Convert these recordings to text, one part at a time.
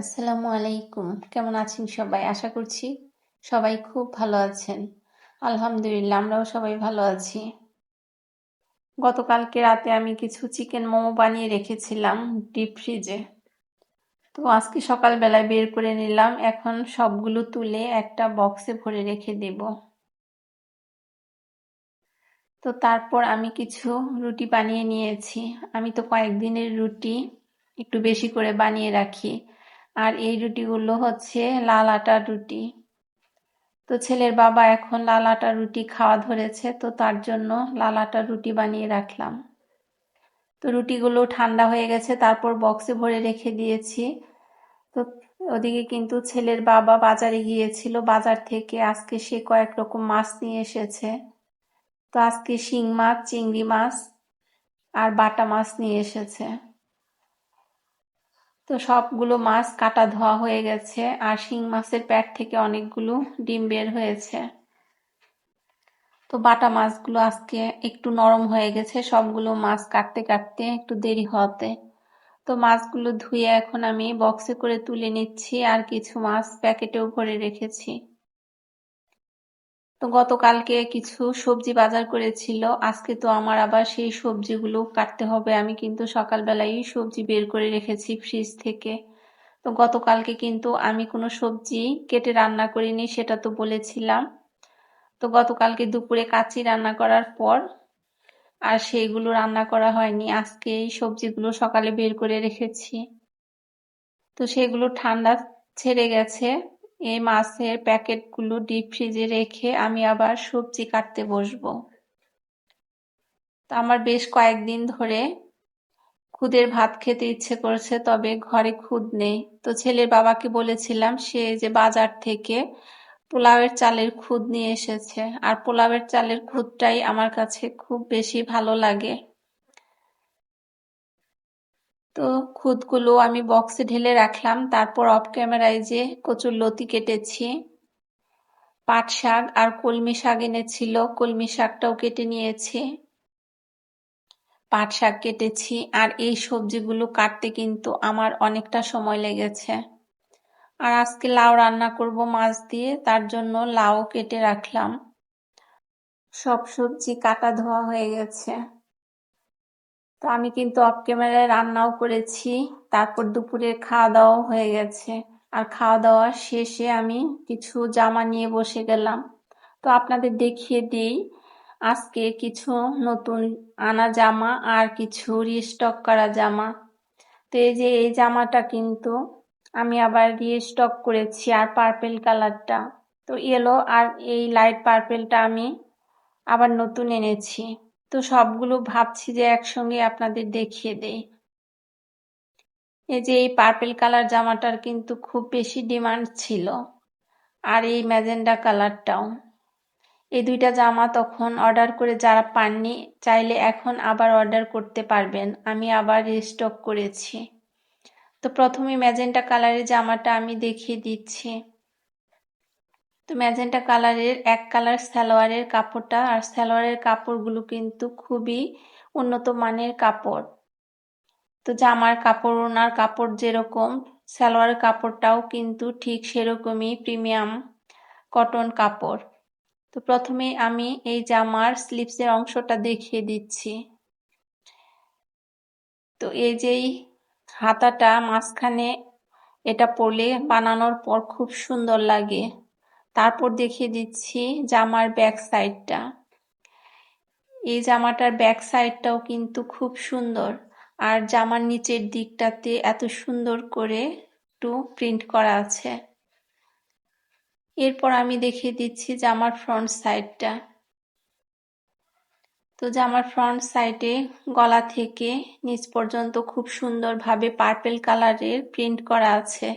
আসসালামু আলাইকুম। কেমন আছেন সবাই? আশা করছি সবাই খুব ভালো আছেন। আলহামদুলিল্লাহ, আমরাও সবাই ভালো আছি। গতকালকে রাতে আমি কিছু চিকেন মোমো বানিয়ে রেখেছিলাম ডিপ ফ্রিজে। তো আজকে সকালবেলায় বের করে নিলাম। এখন সবগুলো তুলে একটা বক্সে ভরে রেখে দেব। তো তারপর আমি কিছু রুটি বানিয়ে নিয়েছি। আমি তো কয়েকদিনের রুটি একটু বেশি করে বানিয়ে রাখি। আর এই রুটিগুলো হচ্ছে লাল আটার রুটি। তো ছেলের বাবা এখন লাল আটার রুটি খাওয়া ধরেছে, তো তার জন্য লাল আটার রুটি বানিয়ে রাখলাম। তো রুটিগুলো ঠান্ডা হয়ে গেছে, তারপর বক্সে ভরে রেখে দিয়েছি। তো ওদিকে কিন্তু ছেলের বাবা বাজারে গিয়েছিল, বাজার থেকে আজকে সে কয়েক রকম মাছ নিয়ে এসেছে। তো আজকে শিং মাছ, চিংড়ি মাছ আর বাটা মাছ নিয়ে এসেছে। তো সবগুলো মাছ কাটা ধোয়া হয়ে গেছে আর শিং মাছের প্যাট থেকে অনেকগুলো ডিম বের হয়েছে। তো বাটা মাছগুলো আজকে একটু নরম হয়ে গেছে, সবগুলো মাছ কাটতে কাটতে একটু দেরি হওয়াতে। তো মাছগুলো ধুয়ে এখন আমি বক্সে করে তুলে নিচ্ছি আর কিছু মাছ প্যাকেটেও ভরে রেখেছি। গতকালকে কিছু সবজি বাজার করেছিল। আজকে তো আমার আবার সেই সবজিগুলো কাটতে হবে। আমি কিন্তু সকালবেলাই সবজি বের করে রেখেছি ফ্রিজ থেকে। তো গতকালকে কিন্তু আমি কোনো সবজি কেটে রান্না করিনি, সেটা তো বলেছিলাম। তো গতকালকে দুপুরে কাচি রান্না করার পর আর সেইগুলো রান্না করা হয়নি। আজকে এই সবজিগুলো সকালে বের করে রেখেছি। তো সেগুলো ঠান্ডা ছেড়ে গেছে। এই মাছের প্যাকেটগুলো ডিপ ফ্রিজে রেখে আমি আবার সবজি কাটতে বসবো। তো আমার বেশ কয়েকদিন ধরে খুদের ভাত খেতে ইচ্ছে করছে, তবে ঘরে খুদ নেই। তো ছেলের বাবাকে বলেছিলাম সে যে বাজার থেকে পোলাওয়ের চালের খুদ নিয়ে এসেছে। আর পোলাওয়ের চালের খুদটাই আমার কাছে খুব বেশি ভালো লাগে। তো খুদগুলো আমি বক্সে ঢেলে রাখলাম। তারপর অফ ক্যামেরায় যে কচুর লতি কেটেছি, পাট শাক আর কলমি শাক এনেছিল, কলমি শাকটাও কেটে নিয়েছি, পাট শাক কেটেছি আর এই সবজিগুলো কাটতে কিন্তু আমার অনেকটা সময় লেগেছে। আর আজকে লাউ রান্না করব মাছ দিয়ে, তার জন্য লাউ কেটে রাখলাম। সব সবজি কাটা ধোয়া হয়ে গেছে। তো আমি কিন্তু অফ ক্যামেরায় রান্নাও করেছি। তারপর দুপুরে খাওয়া দাওয়াও হয়ে গেছে। আর খাওয়া দাওয়া শেষে আমি কিছু জামা নিয়ে বসে গেলাম। তো আপনাদের দেখিয়ে দিই, আজকে কিছু নতুন আনা জামা আর কিছু রিস্টক করা জামা। তো এই যে, এই জামাটা কিন্তু আমি আবার রিস্টক করেছি আর পার্পেল কালারটা তো ইয়েলো আর এই লাইট পার্পেলটা আমি আবার নতুন এনেছি। তো সবগুলো ভাবছি যে একসঙ্গে আপনাদের দেখিয়ে দেই। এই যে এই পার্পেল কালার জামাটার কিন্তু খুব বেশি ডিমান্ড ছিল। আর এই ম্যাজেন্ডা কালারটাও। এই দুইটা জামা তখন অর্ডার করে যারা পাননি, চাইলে এখন আবার অর্ডার করতে পারবেন। আমি আবার রিস্টক করেছি। তো প্রথমে ম্যাজেন্টা কালারের জামাটা আমি দেখিয়ে দিচ্ছি। তো ম্যাজেন্টা কালারের, এক কালার সালোয়ারের কাপড়টা, আর সালোয়ারের কাপড়গুলো কিন্তু খুবই উন্নত মানের কাপড়। তো জামার কাপড়, ওনার কাপড় যেরকম সালোয়ার কাপড়টাও কিন্তু ঠিক সেরকমই প্রিমিয়াম কটন কাপড়। তো প্রথমে আমি এই জামার স্লিপসের অংশটা দেখিয়ে দিচ্ছি। তো এই যেই হাতাটা মাঝখানে এটা পরলে বানানোর পর খুব সুন্দর লাগে। তারপর দেখিয়ে দিচ্ছি জামার ব্যাক সাইডটা এই জামাটার ব্যাক সাইডটাও কিন্তু খুব সুন্দর। আর জামার নিচের দিকটাতে এত সুন্দর করে একটু প্রিন্ট করা আছে। এরপর আমি দেখিয়ে দিচ্ছি জামার ফ্রন্ট সাইডটা তো জামার ফ্রন্ট সাইডে গলা থেকে নিচ পর্যন্ত খুব সুন্দরভাবে পার্পেল কালারের প্রিন্ট করা আছে।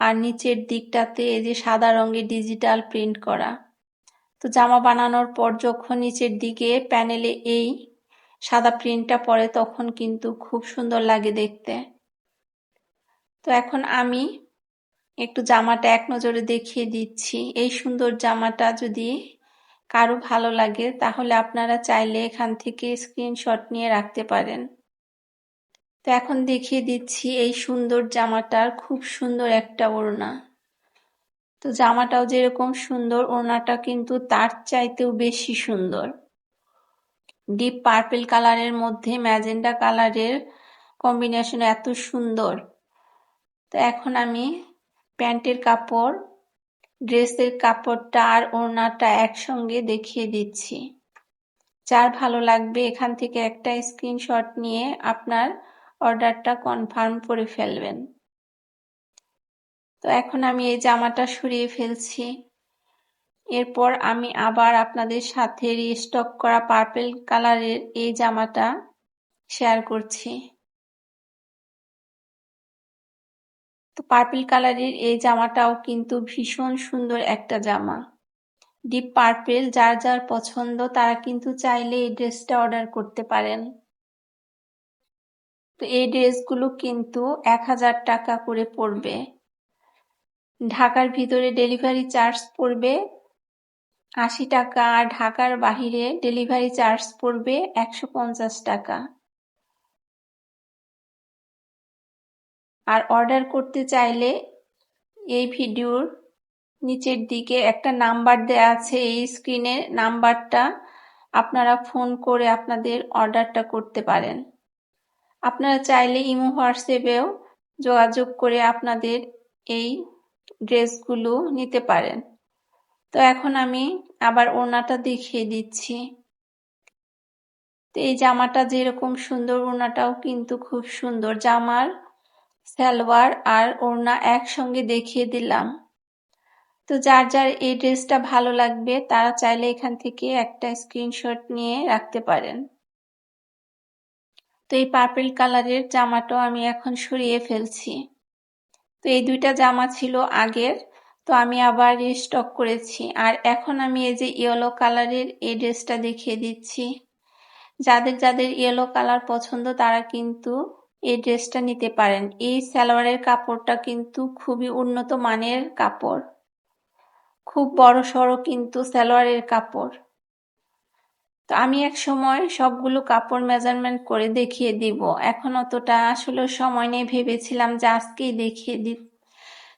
আর নিচের দিকটাতে এই যে সাদা রঙের ডিজিটাল প্রিন্ট করা। তো জামা বানানোর পর যখন নিচের দিকে প্যানেলে এই সাদা প্রিন্টটা পরে তখন কিন্তু খুব সুন্দর লাগে দেখতে। তো এখন আমি একটু জামাটা এক নজরে দেখিয়ে দিচ্ছি। এই সুন্দর জামাটা যদি কারও ভালো লাগে, তাহলে আপনারা চাইলে এখান থেকে স্ক্রিনশট নিয়ে রাখতে পারেন। তো এখন দেখিয়ে দিচ্ছি এই সুন্দর জামাটার খুব সুন্দর একটা ওড়না। তো জামাটাও যেরকম সুন্দর, ওড়নাটা কিন্তু তার চাইতেও বেশি সুন্দর। ডিপ পার্পল কালারের মধ্যে ম্যাজেন্ডা কালারের কম্বিনেশন এত সুন্দর। তো এখন আমি প্যান্টের কাপড়, ড্রেসের কাপড়টা আর ওড়নাটা একসঙ্গে দেখিয়ে দিচ্ছি। যার ভালো লাগবে এখান থেকে একটা স্ক্রিনশট নিয়ে আপনার অর্ডারটা কনফার্ম করে ফেলবেন। তো এখন আমি এই জামাটা সরিয়ে ফেলছি। এরপর আমি আবার আপনাদের সাথে রিস্টক করা পার্পেল কালারের এই জামাটা শেয়ার করছি। তো পার্পেল কালারের এই জামাটাও কিন্তু ভীষণ সুন্দর একটা জামা। ডিপ পার্পেল যার যার পছন্দ, তারা কিন্তু চাইলে এই ড্রেসটা অর্ডার করতে পারেন। তো এই ড্রেসগুলো কিন্তু এক হাজার টাকা করে পড়বে। ঢাকার ভিতরে ডেলিভারি চার্জ পড়বে আশি টাকা, আর ঢাকার বাহিরে ডেলিভারি চার্জ পড়বে একশো পঞ্চাশ টাকা। আর অর্ডার করতে চাইলে এই ভিডিওর নিচের দিকে একটা নাম্বার দেয়া আছে, এই স্ক্রিনে নাম্বারটা আপনারা ফোন করে আপনাদের অর্ডারটা করতে পারেন। আপনারা চাইলে ইমো হোয়াটসঅ্যাপেও যোগাযোগ করে আপনাদের এই ড্রেসগুলো নিতে পারেন। তো এখন আমি আবার ওড়নাটা দেখিয়ে দিচ্ছি। তো এই জামাটা যেরকম সুন্দর, ওড়নাটাও কিন্তু খুব সুন্দর। জামার সালোয়ার আর ওড়না একসঙ্গে দেখিয়ে দিলাম। তো যার যার এই ড্রেসটা ভালো লাগবে, তারা চাইলে এখান থেকে একটা স্ক্রিনশট নিয়ে রাখতে পারেন। তো এই পার্পেল কালারের জামাটাও আমি এখন সরিয়ে ফেলছি। তো এই দুইটা জামা ছিল আগের, তো আমি আবার রিস্টক করেছি। আর এখন আমি এই যে ইয়েলো কালারের এই ড্রেসটা দেখিয়ে দিচ্ছি। যাদের যাদের ইয়েলো কালার পছন্দ, তারা কিন্তু এই ড্রেসটা নিতে পারেন। এই সালোয়ারের কাপড়টা কিন্তু খুবই উন্নত মানের কাপড়। খুব বড় সড়ো কিন্তু সালোয়ারের কাপড়। তো আমি এক সময় সবগুলো কাপড় মেজারমেন্ট করে দেখিয়ে দিব। এখন অতটা আসলে সময় নেই, ভেবেছিলাম যে আজকেই দেখিয়ে দি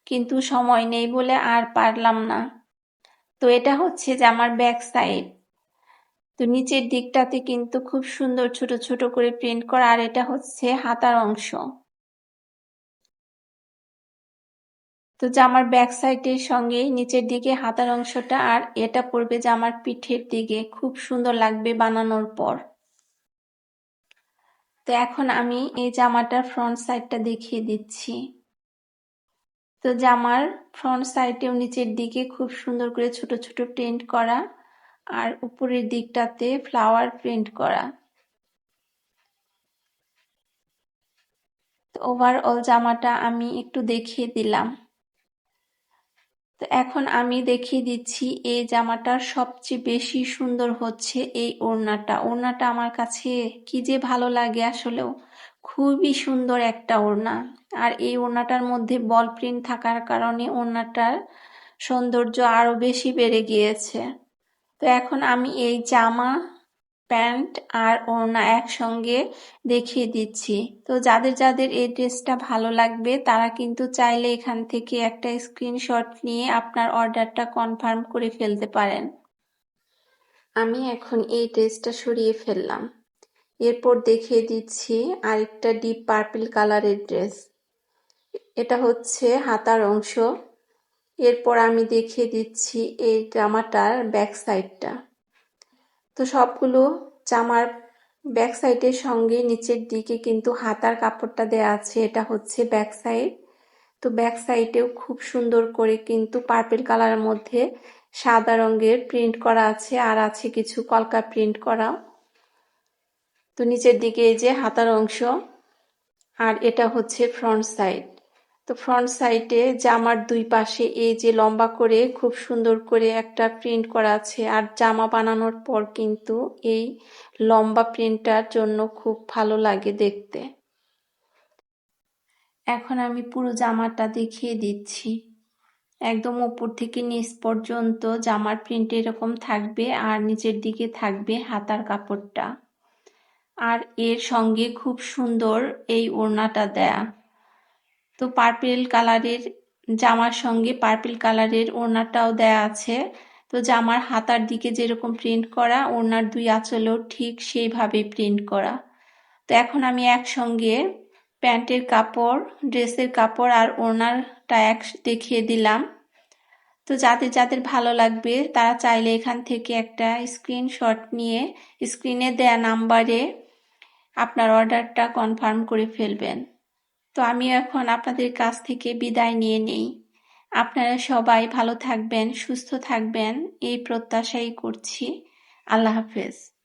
কিন্তু সময় নেই বলে আর পারলাম না। তো এটা হচ্ছে যে আমার ব্যাক সাইড তো নিচের দিকটাতে কিন্তু খুব সুন্দর ছোট ছোট করে প্রিন্ট করা, আর এটা হচ্ছে হাতার অংশ। তো জামার ব্যাক সাইডের সঙ্গে নিচের দিকে হাতার অংশটা আর এটা পড়বে জামার পিঠের দিকে। খুব সুন্দর লাগবে বানানোর পর। তো এখন আমি এই জামাটার ফ্রন্ট সাইডটা দেখিয়ে দিচ্ছি। তো জামার ফ্রন্ট সাইডেও নিচের দিকে খুব সুন্দর করে ছোট ছোট প্রিন্ট করা আর উপরের দিকটাতে ফ্লাওয়ার প্রিন্ট করা। তো ওভারঅল জামাটা আমি একটু দেখিয়ে দিলাম। তো এখন আমি দেখিয়ে দিচ্ছি এই জামাটার সবচেয়ে বেশি সুন্দর হচ্ছে এই ওড়নাটা। ওড়নাটা আমার কাছে কি যে ভালো লাগে আসলেও খুবই সুন্দর একটা ওড়না। আর এই ওড়নাটার মধ্যে বল প্রিন্ট থাকার কারণে ওড়নাটার সৌন্দর্য আরও বেশি বেড়ে গিয়েছে। তো এখন আমি এই জামা প্যান্ট আর ওড়না একসঙ্গে দেখিয়ে দিচ্ছি। তো যাদের যাদের এই ড্রেসটা ভালো লাগবে, তারা কিন্তু চাইলে এখান থেকে একটা স্ক্রিনশট নিয়ে আপনার অর্ডারটা কনফার্ম করে ফেলতে পারেন। আমি এখন এই ড্রেসটা সরিয়ে ফেললাম। এরপর দেখিয়ে দিচ্ছি আরেকটা ডিপ পার্পল কালারের ড্রেস। এটা হচ্ছে হাতার অংশ। এরপর আমি দেখিয়ে দিচ্ছি এই জামাটার ব্যাক সাইডটা। তো সবগুলো জামার ব্যাক সাইডের সঙ্গে নিচের দিকে কিন্তু হাতার কাপড়টা দেওয়া আছে, এটা হচ্ছে ব্যাক সাইড তো ব্যাক সাইডেও খুব সুন্দর করে কিন্তু পার্পেল কালারের মধ্যে সাদা রঙের প্রিন্ট করা আছে, আর আছে কিছু কলকা প্রিন্ট করা। তো নিচের দিকে এই যে হাতার অংশ, আর এটা হচ্ছে ফ্রন্ট সাইড। তো ফ্রন্ট সাইডে জামার দুই পাশে এই যে লম্বা করে খুব সুন্দর করে একটা প্রিন্ট করা আছে। আর জামা বানানোর পর কিন্তু এই লম্বা প্রিন্টটার জন্য খুব ভালো লাগে দেখতে। এখন আমি পুরো জামাটা দেখিয়ে দিচ্ছি। একদম উপর থেকে নিচ পর্যন্ত জামার প্রিন্ট এরকম থাকবে আর নিচের দিকে থাকবে হাতার কাপড়টা। আর এর সঙ্গে খুব সুন্দর এই ওড়নাটা দেয়া। তো পার্পেল কালারের জামার সঙ্গে পার্পেল কালারের ওড়নাটাও দেয়া আছে। তো জামার হাতার দিকে যেরকম প্রিন্ট করা, ওড়নার দুই আঁচলেও ঠিক সেইভাবে প্রিন্ট করা। তো এখন আমি একসঙ্গে প্যান্টের কাপড়, ড্রেসের কাপড় আর ওড়নারটা এক দেখিয়ে দিলাম। তো যাদের যাদের ভালো লাগবে, তারা চাইলে এখান থেকে একটা স্ক্রিনশট নিয়ে স্ক্রিনে দেয়া নাম্বারে আপনার অর্ডারটা কনফার্ম করে ফেলবেন। তো আমি এখন আপনাদের কাছ থেকে বিদায় নিয়ে নেই। আপনারা সবাই ভালো থাকবেন, সুস্থ থাকবেন, এই প্রত্যাশাই করছি। আল্লাহ হাফেজ।